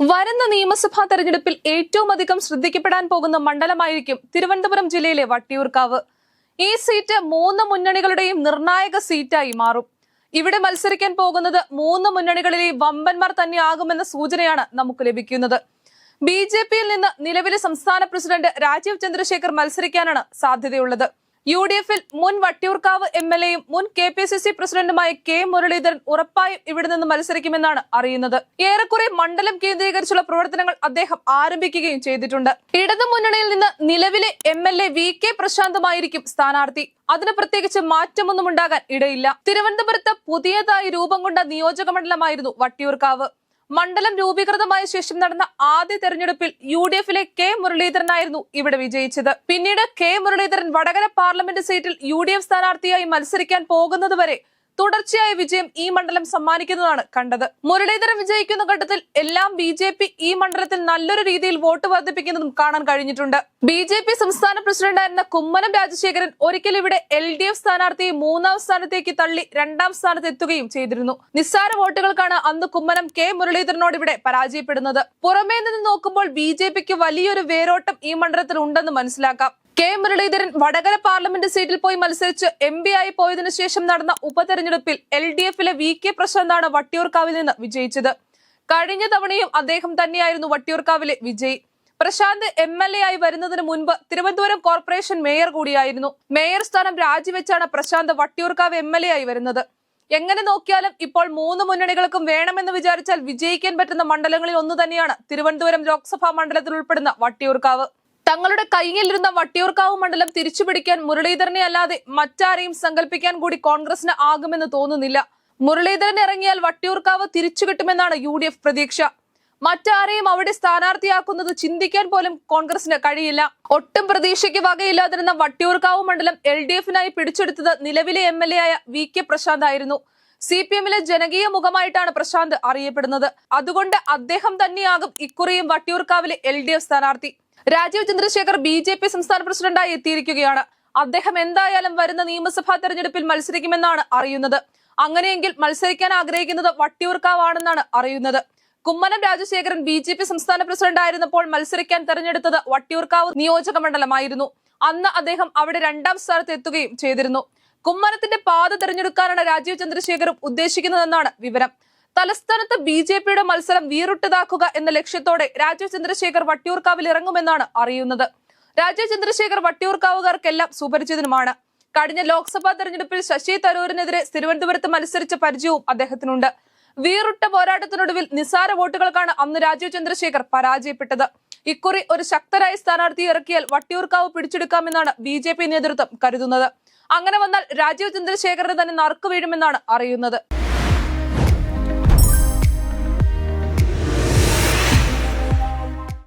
വരുന്ന നിയമസഭാ തെരഞ്ഞെടുപ്പിൽ ഏറ്റവും അധികം ശ്രദ്ധിക്കപ്പെടാൻ പോകുന്ന മണ്ഡലമായിരിക്കും തിരുവനന്തപുരം ജില്ലയിലെ വട്ടിയൂർക്കാവ്. ഈ സീറ്റ് മൂന്ന് മുന്നണികളുടെയും നിർണായക സീറ്റായി മാറും. ഇവിടെ മത്സരിക്കാൻ പോകുന്നത് മൂന്ന് മുന്നണികളിലെ വമ്പന്മാർ തന്നെയാകുമെന്ന സൂചനയാണ് നമുക്ക് ലഭിക്കുന്നത്. ബി നിന്ന് നിലവിലെ സംസ്ഥാന പ്രസിഡന്റ് രാജീവ് ചന്ദ്രശേഖർ മത്സരിക്കാനാണ് സാധ്യതയുള്ളത്. യു ഡി എഫിൽ മുൻ വട്ടിയൂർക്കാവ് എം എൽ എയും മുൻ കെ പി സി സി പ്രസിഡന്റുമായ കെ മുരളീധരൻ ഉറപ്പായും ഇവിടെ നിന്ന് മത്സരിക്കുമെന്നാണ് അറിയുന്നത്. ഏറെക്കുറെ മണ്ഡലം കേന്ദ്രീകരിച്ചുള്ള പ്രവർത്തനങ്ങൾ അദ്ദേഹം ആരംഭിക്കുകയും ചെയ്തിട്ടുണ്ട്. ഇടതു മുന്നണിയിൽ നിന്ന് നിലവിലെ M L A V K പ്രശാന്തുമായിരിക്കും സ്ഥാനാർത്ഥി. അതിന് പ്രത്യേകിച്ച് മാറ്റമൊന്നും ഉണ്ടാകാൻ ഇടയില്ല. തിരുവനന്തപുരത്ത് പുതിയതായി രൂപം കൊണ്ട നിയോജക മണ്ഡലമായിരുന്നു വട്ടിയൂർക്കാവ്. മണ്ഡലം രൂപീകൃതമായ ശേഷം നടന്ന ആദ്യ തെരഞ്ഞെടുപ്പിൽ യു ഡി എഫിലെ കെ മുരളീധരനായിരുന്നു ഇവിടെ വിജയിച്ചത്. പിന്നീട് കെ മുരളീധരൻ വടകര പാർലമെന്റ് സീറ്റിൽ യു ഡി എഫ് സ്ഥാനാർത്ഥിയായി മത്സരിക്കാൻ പോകുന്നതുവരെ തുടർച്ചയായ വിജയം ഈ മണ്ഡലം സമ്മാനിക്കുന്നതാണ് കണ്ടത്. മുരളീധരൻ വിജയിക്കുന്ന ഘട്ടത്തിൽ എല്ലാം ബി ജെ പി ഈ മണ്ഡലത്തിൽ നല്ലൊരു രീതിയിൽ വോട്ട് വർദ്ധിപ്പിക്കുന്നതും കാണാൻ കഴിഞ്ഞിട്ടുണ്ട്. ബി ജെ പി സംസ്ഥാന പ്രസിഡന്റായിരുന്ന കുമ്മനം രാജശേഖരൻ ഒരിക്കൽ ഇവിടെ എൽ ഡി എഫ് സ്ഥാനാർത്ഥിയെ മൂന്നാം സ്ഥാനത്തേക്ക് തള്ളി രണ്ടാം സ്ഥാനത്ത് എത്തുകയും ചെയ്തിരുന്നു. നിസ്സാര വോട്ടുകൾക്കാണ് അന്ന് കുമ്മനം കെ മുരളീധരനോട് ഇവിടെ പരാജയപ്പെടുന്നത്. പുറമേ നിന്ന് നോക്കുമ്പോൾ ബി വലിയൊരു വേരോട്ടം ഈ മണ്ഡലത്തിൽ ഉണ്ടെന്ന് മനസ്സിലാക്കാം. കെ മുരളീധരൻ വടകര പാർലമെന്റ് സീറ്റിൽ പോയി മത്സരിച്ച് എം പി ആയി പോയതിനു ശേഷം നടന്ന ഉപതെരഞ്ഞെടുപ്പിൽ എൽ ഡി എഫിലെ വി കെ പ്രശാന്താണ് വട്ടിയൂർക്കാവിൽ നിന്ന് വിജയിച്ചത്. കഴിഞ്ഞ തവണയും അദ്ദേഹം തന്നെയായിരുന്നു വട്ടിയൂർക്കാവിലെ വിജയി. പ്രശാന്ത് എം എൽ എ ആയി വരുന്നതിന് മുൻപ് തിരുവനന്തപുരം കോർപ്പറേഷൻ മേയർ കൂടിയായിരുന്നു. മേയർ സ്ഥാനം രാജിവെച്ചാണ് Prashanth Vattiyoorkavu M L A ആയി വരുന്നത്. എങ്ങനെ നോക്കിയാലും ഇപ്പോൾ മൂന്ന് മുന്നണികൾക്കും വേണമെന്ന് വിചാരിച്ചാൽ വിജയിക്കാൻ പറ്റുന്ന മണ്ഡലങ്ങളിൽ ഒന്ന് തന്നെയാണ് തിരുവനന്തപുരം ലോക്സഭാ മണ്ഡലത്തിൽ ഉൾപ്പെടുന്ന വട്ടിയൂർക്കാവ്. തങ്ങളുടെ കയ്യിലിരുന്ന വട്ടിയൂർക്കാവ് മണ്ഡലം തിരിച്ചുപിടിക്കാൻ മുരളീധരനെ അല്ലാതെ മറ്റാരെയും സങ്കല്പിക്കാൻ കൂടി കോൺഗ്രസിന് ആകുമെന്ന് തോന്നുന്നില്ല. മുരളീധരൻ ഇറങ്ങിയാൽ വട്ടിയൂർക്കാവ് തിരിച്ചു കിട്ടുമെന്നാണ് യു ഡി എഫ് പ്രതീക്ഷ. മറ്റാരെയും അവിടെ സ്ഥാനാർത്ഥിയാക്കുന്നത് ചിന്തിക്കാൻ പോലും കോൺഗ്രസിന് കഴിയില്ല. ഒട്ടും പ്രതീക്ഷയ്ക്ക് വകയില്ലാതിരുന്ന വട്ടിയൂർക്കാവ് മണ്ഡലം എൽ ഡി എഫിനായി പിടിച്ചെടുത്തത് നിലവിലെ എം എൽ എ ആയ വി കെ പ്രശാന്ത് ആയിരുന്നു. സി പി എമ്മിലെ ജനകീയ മുഖമായിട്ടാണ് പ്രശാന്ത് അറിയപ്പെടുന്നത്. അതുകൊണ്ട് അദ്ദേഹം തന്നെയാകും ഇക്കുറിയും വട്ടിയൂർക്കാവിലെ എൽ ഡി എഫ് സ്ഥാനാർത്ഥി. Rajeev Chandrasekhar B J P സംസ്ഥാന പ്രസിഡന്റായി എത്തിയിരിക്കുകയാണ്. അദ്ദേഹം എന്തായാലും വരുന്ന നിയമസഭാ തെരഞ്ഞെടുപ്പിൽ മത്സരിക്കുമെന്നാണ് അറിയുന്നത്. അങ്ങനെയെങ്കിൽ മത്സരിക്കാൻ ആഗ്രഹിക്കുന്നത് വട്ടിയൂർക്കാവാണെന്നാണ് അറിയുന്നത്. Kummanam Rajasekharan B J P സംസ്ഥാന പ്രസിഡന്റായിരുന്നപ്പോൾ മത്സരിക്കാൻ തെരഞ്ഞെടുത്തത് വട്ടിയൂർക്കാവ് നിയോജക മണ്ഡലമായിരുന്നു. അന്ന് അദ്ദേഹം അവിടെ രണ്ടാം സ്ഥാനത്ത് എത്തുകയും ചെയ്തിരുന്നു. കുമ്മനത്തിന്റെ പാത തെരഞ്ഞെടുക്കാനാണ് രാജീവ് ചന്ദ്രശേഖറും ഉദ്ദേശിക്കുന്നതെന്നാണ് വിവരം. തലസ്ഥാനത്ത് ബി ജെ പിയുടെ മത്സരം വീറിട്ടതാക്കുക എന്ന ലക്ഷ്യത്തോടെ രാജീവ് ചന്ദ്രശേഖർ വട്ടിയൂർക്കാവിൽ ഇറങ്ങുമെന്നാണ് അറിയുന്നത്. രാജീവ് ചന്ദ്രശേഖർ വട്ടിയൂർക്കാവുകാർക്കെല്ലാം സുപരിചിതനുമാണ്. കഴിഞ്ഞ ലോക്സഭാ തെരഞ്ഞെടുപ്പിൽ ശശി തരൂരിനെതിരെ തിരുവനന്തപുരത്ത് മത്സരിച്ച പരിചയവും അദ്ദേഹത്തിനുണ്ട്. വീറുട്ട പോരാട്ടത്തിനൊടുവിൽ നിസാര വോട്ടുകൾക്കാണ് അന്ന് രാജീവ് ചന്ദ്രശേഖർ പരാജയപ്പെട്ടത്. ഇക്കുറി ഒരു ശക്തരായ സ്ഥാനാർത്ഥി ഇറക്കിയാൽ വട്ടിയൂർക്കാവ് പിടിച്ചെടുക്കാമെന്നാണ് ബി നേതൃത്വം കരുതുന്നത്. അങ്ങനെ വന്നാൽ രാജീവ് ചന്ദ്രശേഖറിന് തന്നെ നറുക്കു വീഴുമെന്നാണ് അറിയുന്നത്.